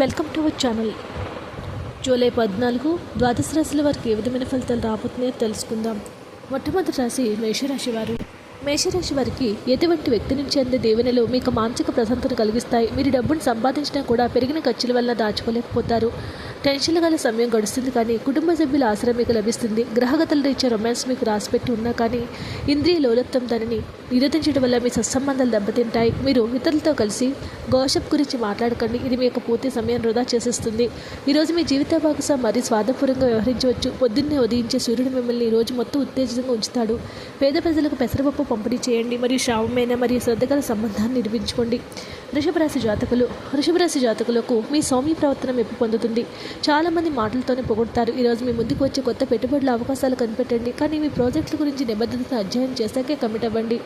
Welcome to our channel. July పద్నాలుగు ద్వాదశ రాశుల వారికి ఏ విధమైన ఫలితాలు రాబోతున్నాయో తెలుసుకుందాం. మొట్టమొదటి రాశి మేషరాశి వారు. మేషరాశి వారికి ఎటువంటి వ్యక్తి నుంచి అందే దీవెనలు మీకు మానసిక ప్రశాంతత కలిగిస్తాయి. మీరు డబ్బును సంపాదించినా కూడా పెరిగిన ఖర్చుల వల్ల దాచుకోలేకపోతారు. టెన్షన్లు గల సమయం గడుస్తుంది కానీ కుటుంబ సభ్యుల ఆశ్రయం మీకు లభిస్తుంది. గ్రహగతుల రీత్యా రొమాన్స్ మీకు రాసిపెట్టి ఉన్నా కానీ ఇంద్రియ లోలత్వం దానిని నిరోధించడం వల్ల మీ సత్సంబంధాలు దెబ్బతింటాయి. మీరు ఇతరులతో కలిసి గోషప్ గురించి మాట్లాడకండి. ఇది మీ యొక్క పూర్తి సమయం వృధా చేసేస్తుంది. ఈరోజు మీ జీవిత భాగస్వామి మరీ స్వార్థపూర్వంగా వ్యవహరించవచ్చు. పొద్దున్నే ఉదయించే సూర్యుడు మిమ్మల్ని ఈ రోజు మొత్తం ఉత్తేజితంగా ఉంచుతాడు. పేద ప్రజలకు పెసరపప్పు పంపిణీ చేయండి. మరియు శ్రావమైన మరియు శ్రద్ధగల సంబంధాన్ని నిర్మించుకోండి. వృషభరాశి జాతకులు వృషభరాశి జాతకులకు మీ సౌమ్య ప్రవర్తన మెప్పు పొందుతుంది. చాలామంది మాటలతోనే పొగుడతారు. ఈరోజు మీ ముందుకు వచ్చే కొత్త పెట్టుబడుల అవకాశాలు కనిపెట్టండి. కానీ మీ ప్రాజెక్టుల గురించి నిబద్ధతను అధ్యయనం చేశాకే కమిట్ అవ్వండి.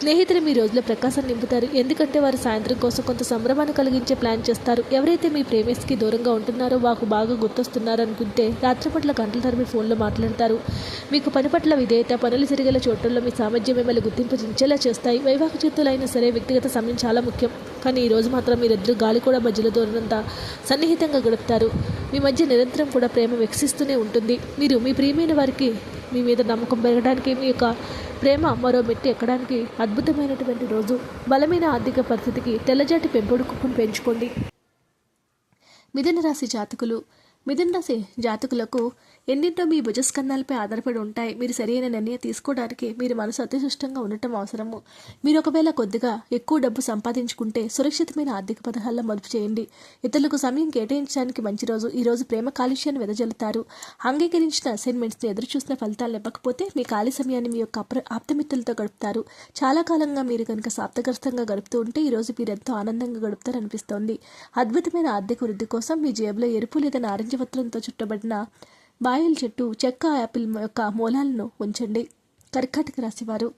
స్నేహితులు మీ రోజులో ప్రకాశం నింపుతారు. ఎందుకంటే వారు సాయంత్రం కోసం కొంత సంభ్రమాన్ని కలిగించే ప్లాన్ చేస్తారు. ఎవరైతే మీ ప్రేమిస్కి దూరంగా ఉంటున్నారో వాకు బాగా గుర్తొస్తున్నారనుకుంటే రాత్రి పట్ల గంటల తరబడి ఫోన్లో మాట్లాడతారు. మీకు పని పట్ల విధేయత పనులు జరిగేలా చోట్లలో మీ సామర్థ్యం మిమ్మల్ని గుర్తింపజించేలా చేస్తాయి. వైవాహిక జీవితంలో అయినా సరే వ్యక్తిగత సమయం చాలా ముఖ్యం. కానీ ఈ రోజు మాత్రం మీరిద్దరు గాలి కూడా మధ్యలో దూరనంత సన్నిహితంగా గడుపుతారు. మీ మధ్య నిరంతరం కూడా ప్రేమ వికసిస్తూనే ఉంటుంది. మీరు మీ ప్రియమైన వారికి మీ మీద నమ్మకం పెరగడానికి మీ యొక్క ప్రేమ మరో మెట్టి ఎక్కడానికి అద్భుతమైనటువంటి రోజు. బలమైన ఆర్థిక పరిస్థితికి తెల్లజాటి పెంపుడు కుప్పం పెంచుకోండి. మిథున రాశి జాతకులు మిథున రాశి జాతకులకు ఎన్నింటో మీ భుజస్కంధాలపై ఆధారపడి ఉంటాయి. మీరు సరైన నిర్ణయం తీసుకోవడానికి మీరు మనసు అతిశిష్టంగా ఉండటం అవసరము. మీరు ఒకవేళ కొద్దిగా ఎక్కువ డబ్బు సంపాదించుకుంటే సురక్షితమైన ఆర్థిక పథకాల్లో మదుపు చేయండి. ఇతరులకు సమయం కేటాయించడానికి మంచి రోజు. ఈ రోజు ప్రేమ కాలుష్యాన్ని వెదజల్లుతారు. అంగీకరించిన అసైన్మెంట్స్ని ఎదురు చూసిన ఫలితాలు ఇవ్వకపోతే మీ ఖాళీ సమయాన్ని మీ యొక్క అప్ర ఆప్తమిత్రులతో గడుపుతారు. చాలా కాలంగా మీరు కనుక సాప్తగ్రస్తంగా గడుపుతూ ఉంటే ఈ రోజు మీరు ఎంతో ఆనందంగా గడుపుతారు అనిపిస్తోంది అద్భుతమైన ఆర్థిక వృద్ధి కోసం మీ జేబులో ఎరుపు లేదా నారింజ వస్త్రంతో చుట్టబడిన బాయల్ చెట్టు చెక్క యాపిల్ యొక్క మూలాలను ఉంచండి. కర్కాటక రాశి వారు.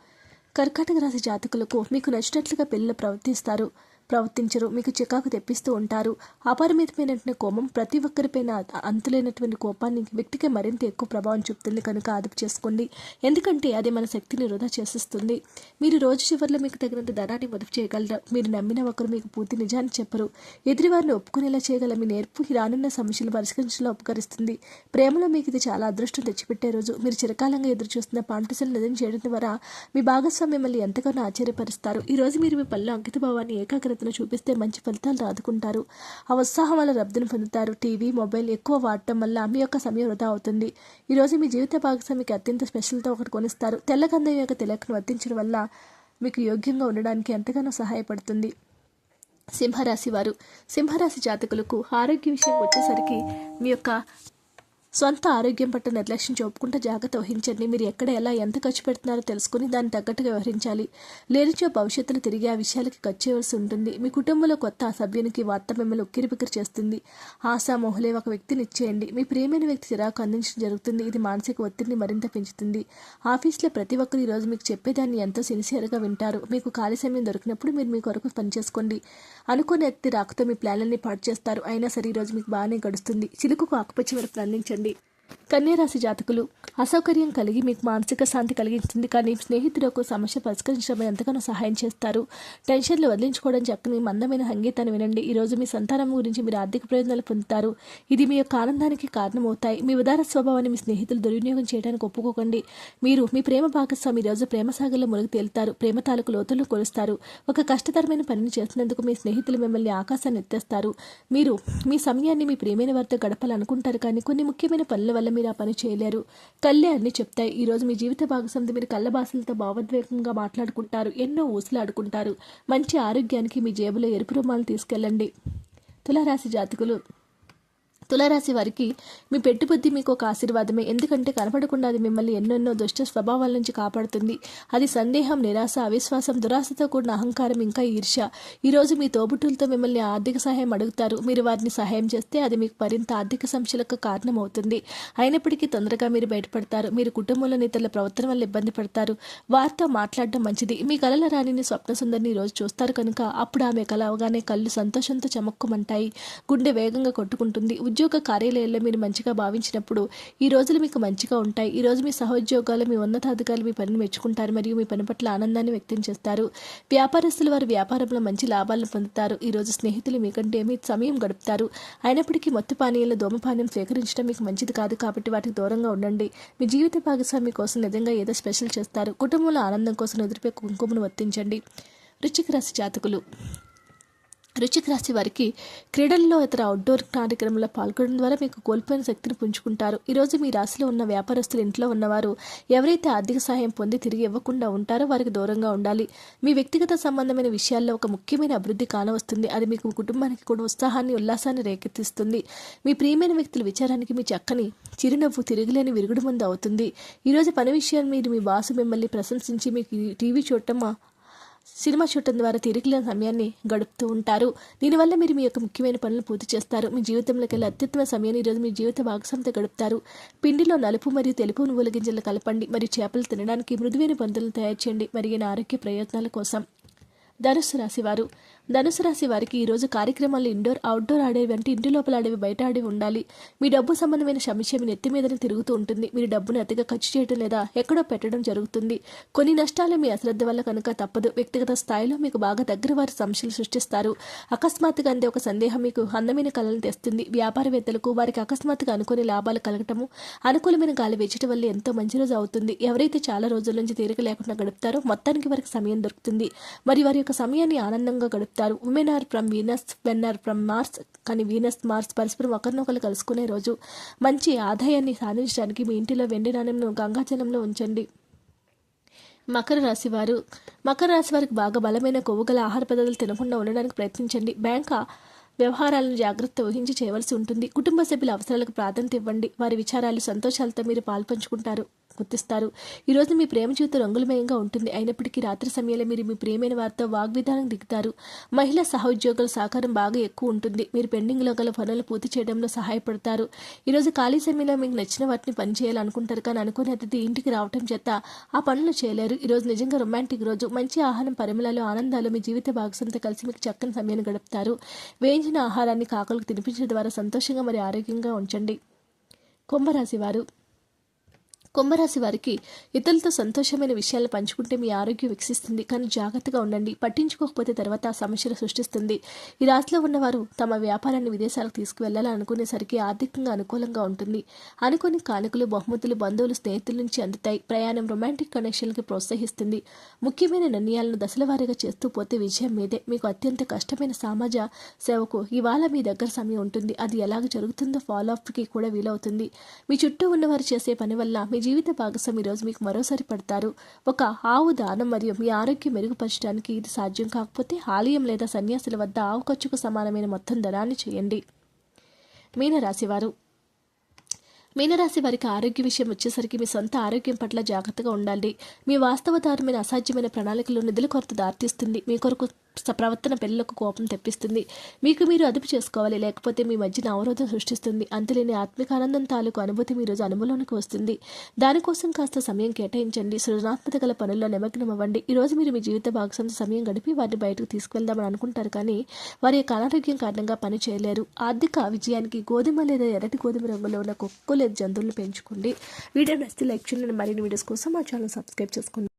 కర్కాటక రాశి జాతకులకు మీకు నచ్చినట్లుగా పిల్లలు ప్రవర్తిస్తారు. ప్రవర్తించరు. మీకు చికాకు తెప్పిస్తూ ఉంటారు. అపరిమితమైనటువంటి కోపం ప్రతి ఒక్కరిపైన అంతులేనటువంటి కోపాన్ని వ్యక్తికి మరింత ఎక్కువ ప్రభావం చూపుతుంది. కనుక అదుపు చేసుకోండి. ఎందుకంటే అది మన శక్తిని వృధా చేసేస్తుంది. మీరు రోజు చివరిలో మీకు తగినంత ధనాన్ని మదుపు చేయగలరు? మీరు నమ్మిన ఒకరు మీకు పూర్తి నిజాన్ని చెప్పరు. ఎదుటివారిని ఒప్పుకునేలా చేయగల మీ నేర్పు రానున్న సమస్యలు పరిష్కరించడంలో ఉపకరిస్తుంది. ప్రేమలో మీకు ఇది చాలా అదృష్టం తెచ్చిపెట్టే రోజు. మీరు చిరకాలంగా ఎదురు చూస్తున్న పాంటసలు నిజం చేయడం ద్వారా మీ భాగస్వామి మిమ్మల్ని ఎంతగానో ఆశ్చర్యపరుస్తారు. ఈ రోజు మీరు మీ పనిలో అంకితభావాన్ని జాగ్రత్తలు చూపిస్తే మంచి ఫలితాలు రాదుకుంటారు. ఆ ఉత్సాహం వల్ల లబ్ధిని పొందుతారు. టీవీ మొబైల్ ఎక్కువ వాడటం వల్ల మీ యొక్క సమయం వృధా అవుతుంది. ఈరోజు మీ జీవిత భాగస్వామికి అత్యంత స్పెషల్తో ఒకటి కొనిస్తారు. తెల్లగంధం యొక్క తిలకను వర్తించడం వల్ల మీకు యోగ్యంగా ఉండడానికి ఎంతగానో సహాయపడుతుంది. సింహరాశి వారు. సింహరాశి జాతకులకు ఆరోగ్య విషయం వచ్చేసరికి మీ యొక్క సొంత ఆరోగ్యం పట్ల నిర్లక్ష్యం చూపుకుంటూ జాగ్రత్త వహించండి. మీరు ఎక్కడ ఎలా ఎంత ఖర్చు పెడుతున్నారో తెలుసుకుని దాన్ని తగ్గట్టుగా వ్యవహరించాలి. లేనిచో భవిష్యత్తులో తిరిగి ఆ విషయాలకి ఖర్చు చేయవలసి ఉంటుంది. మీ కుటుంబంలో కొత్త సభ్యునికి వార్త మిమ్మల్ని ఉక్కిరిబిక్కిరి చేస్తుంది. ఆశామోహులే ఒక వ్యక్తిని ఇచ్చేయండి. మీ ప్రియమైన వ్యక్తి చిరాకు అందించడం జరుగుతుంది. ఇది మానసిక ఒత్తిడిని మరింత పెంచుతుంది. ఆఫీస్లో ప్రతి ఒక్కరు ఈరోజు మీకు చెప్పేదాన్ని ఎంతో సిన్సియర్గా వింటారు. మీకు ఖాళీ సమయం దొరికినప్పుడు మీరు మీ కొరకు పనిచేసుకోండి అనుకునే వ్యక్తి రాకతో మీ ప్లాన్లన్నీ పాటు చేస్తారు. అయినా సరే ఈరోజు మీకు బాగానే గడుస్తుంది. చిలుకకు ఆకుపచ్చ వరకు అందించండి కన్యరాశి జాతకులు అసౌకర్యం కలిగి మీకు మానసిక శాంతి కలిగించింది కానీ స్నేహితులకు సమస్య పరిష్కరించడమే ఎంతగానో సహాయం చేస్తారు. టెన్షన్లు వదిలించుకోవడం చక్కని మందమైన సంగీతాన్ని వినండి. ఈరోజు మీ సంతానం గురించి మీరు ఆర్థిక ప్రయోజనాలు పొందుతారు. ఇది మీ యొక్క ఆనందానికి కారణమవుతాయి. మీ ఉదార స్వభావాన్ని మీ స్నేహితులు దుర్వినియోగం చేయడానికి ఒప్పుకోకండి. మీరు మీ ప్రేమ భాగస్వామి ఈరోజు ప్రేమ సాగర్లో మునిగి తేలుతారు. ప్రేమ తాలూకు లోతులు కొలుస్తారు. ఒక కష్టతరమైన పనిని చేసినందుకు మీ స్నేహితులు మిమ్మల్ని ఆకాశాన్ని ఎత్తేస్తారు. మీరు మీ సమయాన్ని మీ ప్రేమైన వారితో గడపాలనుకుంటారు కానీ కొన్ని ముఖ్యమైన పనుల వల్ల మీరు ఆ పని చేయలేరు. కళ్ళే అన్ని చెప్తాయి. ఈరోజు మీ జీవిత భాగస్వామి మీరు కళ్ళ భాషలతో భావోద్వేగంగా మాట్లాడుకుంటారు. ఎన్నో ఊసలాడుకుంటారు. మంచి ఆరోగ్యానికి మీ జేబులో ఎరుపు రుమాలు తీసుకెళ్ళండి. తులారాశి జాతకులు తులారాశి వారికి మీ పెట్టుబుద్ధి మీకు ఒక ఆశీర్వాదమే. ఎందుకంటే కనపడకుండా అది మిమ్మల్ని ఎన్నెన్నో దుష్ట స్వభావాల నుంచి కాపాడుతుంది. అది సందేహం నిరాశ అవిశ్వాసం దురాశతో కూడిన అహంకారం ఇంకా ఈర్ష్య ఈరోజు మీ తోబుట్టులతో మిమ్మల్ని ఆర్థిక సహాయం అడుగుతారు. మీరు వారిని సహాయం చేస్తే అది మీకు మరింత ఆర్థిక సమస్యలకు కారణమవుతుంది. అయినప్పటికీ తొందరగా మీరు బయటపడతారు. మీరు కుటుంబంలోని ఇతరుల ప్రవర్తన వల్ల ఇబ్బంది పడతారు. వారితో మాట్లాడడం మంచిది. మీ కలల రాణిని స్వప్న సుందరిని ఈరోజు చూస్తారు కనుక అప్పుడు ఆమె కల అవగానే కళ్ళు సంతోషంతో చమక్కుమంటాయి. గుండె వేగంగా కొట్టుకుంటుంది. ఉద్యోగ కార్యాలయాల్లో మీరు మంచిగా భావించినప్పుడు ఈ రోజులు మీకు మంచిగా ఉంటాయి. ఈ రోజు మీ సహోద్యోగాలు మీ ఉన్నతాధికారులు మీ పనిని మెచ్చుకుంటారు మరియు మీ పని పట్ల ఆనందాన్ని వ్యక్తం చేస్తారు. వ్యాపారస్తులు వారి వ్యాపారంలో మంచి లాభాలను పొందుతారు. ఈ రోజు స్నేహితులు మీకంటే మీ సమయం గడుపుతారు. అయినప్పటికీ మత్తు పానీయాలు ధూమపానీయం స్వీకరించడం మీకు మంచిది కాదు కాబట్టి వాటికి దూరంగా ఉండండి. మీ జీవిత భాగస్వామి కోసం నిజంగా ఏదో స్పెషల్ చేస్తారు. కుటుంబంలో ఆనందం కోసం ఎదురుపై కుంకుమను వర్తించండి రుచిక రాశి జాతకులు. రుచిక రాశి వారికి క్రీడల్లో ఇతర అవుట్డోర్ కార్యక్రమంలో పాల్గొనడం ద్వారా మీకు కోల్పోయిన శక్తిని పుంజుకుంటారు. ఈరోజు మీ రాశిలో ఉన్న వ్యాపారస్తులు ఇంట్లో ఉన్నవారు ఎవరైతే ఆర్థిక సహాయం పొంది తిరిగి ఇవ్వకుండా ఉంటారో వారికి దూరంగా ఉండాలి. మీ వ్యక్తిగత సంబంధమైన విషయాల్లో ఒక ముఖ్యమైన అభివృద్ధి కానవస్తుంది. అది మీకు కుటుంబానికి కూడా ఉత్సాహాన్ని ఉల్లాసాన్ని రేకెత్తిస్తుంది. మీ ప్రియమైన వ్యక్తుల విచారానికి మీ చక్కని చిరునవ్వు తిరుగులేని విరుగుడు ముందు అవుతుంది. ఈరోజు పని విషయాన్ని మీరు మీ బాసు మిమ్మల్ని ప్రశంసించి మీకు టీవీ చూడటం సినిమా చూడటం ద్వారా తిరిగిలేని సమయాన్ని గడుపుతూ ఉంటారు. దీనివల్ల మీరు మీ యొక్క ముఖ్యమైన పనులు పూర్తి చేస్తారు. మీ జీవితంలోకి వెళ్ళి అత్యుత్తమ సమయాన్ని ఈరోజు మీ జీవిత భాగస్వామితో గడుపుతారు. పిండిలో నలుపు మరియు తెలుపు నువ్వుల గింజలు కలపండి. మరియు చేపలు తినడానికి మృదువైన పందులను తయారు చేయండి. మరియు ఆరోగ్య ప్రయత్నాల కోసం. ధనుసు రాశి వారు ధనుసు రాశి వారికి ఈరోజు కార్యక్రమాలు ఇండోర్ అవుట్డోర్ ఆడేవి అంటే ఇంటి లోపల ఆడేవి బయట ఆడేవి ఉండాలి. మీ డబ్బు సంబంధమైన సమస్య మీ నెత్తి మీదనే తిరుగుతూ ఉంటుంది. మీరు డబ్బును అతిగా ఖర్చు చేయడం లేదా ఎక్కడో పెట్టడం జరుగుతుంది. కొన్ని నష్టాలు మీ అశ్రద్ధ వల్ల కనుక తప్పదు. వ్యక్తిగత స్థాయిలో మీకు బాగా దగ్గర వారి సమస్యలు సృష్టిస్తారు. అకస్మాత్తుగా అందే ఒక సందేహం మీకు అందమైన కళలను తెస్తుంది. వ్యాపారవేత్తలకు వారికి అకస్మాత్తుగా అనుకునే లాభాలు కలగటము అనుకూలమైన గాలి వేచడం వల్ల ఎంతో మంచి రోజు అవుతుంది. ఎవరైతే చాలా రోజుల నుంచి తీరిక లేకుండా గడుపుతారో మొత్తానికి వారికి సమయం దొరుకుతుంది. మరి వారి యొక్క సమయాన్ని ఆనందంగా గడుపుతారు. Women are from Venus men are from Mars కానీ వీనస్ మార్స్ పరస్పరం ఒకరినొకరు కలుసుకునే రోజు మంచి ఆదాయాన్ని సాధించడానికి మీ ఇంటిలో వెండి నాణ్యంను గంగాజలంలో ఉంచండి. మకర రాశి వారు మకర రాశి వారికి బాగా బలమైన కొవ్వు గల ఆహార పదార్థాలు తినకుండా ఉండడానికి ప్రయత్నించండి. బ్యాంక్ వ్యవహారాలను జాగ్రత్త వహించి చేయవలసి ఉంటుంది. కుటుంబ సభ్యుల అవసరాలకు ప్రాధాన్యత ఇవ్వండి. వారి విచారాలు సంతోషాలతో మీరు పాల్పంచుకుంటారు గుర్తిస్తారు. ఈరోజు మీ ప్రేమ జీవితం రంగులమయంగా ఉంటుంది. అయినప్పటికీ రాత్రి సమయంలో మీరు మీ ప్రియమైన వారితో వాగ్విధానం దిగుతారు. మహిళా సహోద్యోగుల సహకారం బాగా ఎక్కువ ఉంటుంది. మీరు పెండింగ్లో గల పనులు పూర్తి చేయడంలో సహాయపడతారు. ఈరోజు ఖాళీ సమయంలో మీకు నచ్చిన వాటిని పని చేయాలనుకుంటారు. కానీ అనుకునే అతిథి ఇంటికి రావటం చేత ఆ పనులు చేయలేరు. ఈరోజు నిజంగా రొమాంటిక్ రోజు. మంచి ఆహారం పరిమళాలు ఆనందాలు మీ జీవిత భాగస్వామితో కలిసి మీకు చక్కని సమయాన్ని గడుపుతారు. వేయించిన ఆహారాన్ని కాకులకు తినిపించడం ద్వారా సంతోషంగా మరి ఆరోగ్యంగా ఉంచండి. కుంభరాశి వారు కుంభరాశి వారికి ఇతరులతో సంతోషమైన విషయాలు పంచుకుంటే మీ ఆరోగ్యం వికసిస్తుంది. కానీ జాగ్రత్తగా ఉండండి. పట్టించుకోకపోతే తర్వాత సమస్యలు సృష్టిస్తుంది. ఈ రాశిలో ఉన్నవారు తమ వ్యాపారాన్ని విదేశాలకు తీసుకువెళ్ళాలనుకునేసరికి ఆర్థికంగా అనుకూలంగా ఉంటుంది. అనుకుని కానుకలు బహుమతులు బంధువులు స్నేహితుల నుంచి అందుతాయి. ప్రయాణం రొమాంటిక్ కనెక్షన్కి ప్రోత్సహిస్తుంది. ముఖ్యమైన నిర్ణయాలను దశలవారీగా చేస్తూ పోతే విజయం మీదే. మీకు అత్యంత కష్టమైన సమాజ సేవకు ఇవాళ మీ దగ్గర సమయం ఉంటుంది. అది ఎలాగ జరుగుతుందో ఫాలో అప్కి కూడా వీలవుతుంది. మీ చుట్టూ ఉన్నవారు చేసే పని వల్ల మీ జీవిత భాగస్వామి ఈరోజు మీకు మరోసారి పడతారు. ఒక ఆవు దానం మరియు మీ ఆరోగ్యం మెరుగుపరచడానికి ఇది సాధ్యం కాకపోతే ఆలయం లేదా సన్యాసుల వద్ద ఆవు ఖర్చుకు సమానమైన మొత్తం ధనాన్ని చేయండి. మీనరాశివారు మీనరాశి వారికి ఆరోగ్య విషయం వచ్చేసరికి మీ సొంత ఆరోగ్యం పట్ల జాగ్రత్తగా ఉండాలి. మీ వాస్తవధారమైన అసాధ్యమైన ప్రణాళికలు నిధుల కొరత దారితీస్తుంది. మీ కొరకు ప్రవర్తన పిల్లలకు కోపం తెప్పిస్తుంది. మీకు మీరు అదుపు చేసుకోవాలి. లేకపోతే మీ మధ్యన అవరోధం సృష్టిస్తుంది. అంతులేని ఆత్మిక ఆనందం తాలూకు అనుభూతి మీ రోజు అనుభవంలోనికి వస్తుంది. దానికోసం కాస్త సమయం కేటాయించండి. సృజనాత్మక గల పనుల్లో నిమగ్నం అవ్వండి ఈ రోజు మీరు మీ జీవిత భాగస్వామి సమయం గడిపి వారిని బయటకు తీసుకువెళ్దామని అనుకుంటారు కానీ వారి యొక్క అనారోగ్యం కారణంగా పని చేయలేరు. ఆర్థిక విజయానికి గోధుమ లేదా ఎర్రటి గోధుమ రంగులో ఉన్న కుక్కు లేదా జంతువులను పెంచుకోండి. వీడియో నచ్చితే లైక్ చేయండి. మరిన్ని వీడియోస్ కోసం మా ఛానల్ సబ్స్క్రైబ్ చేసుకోండి.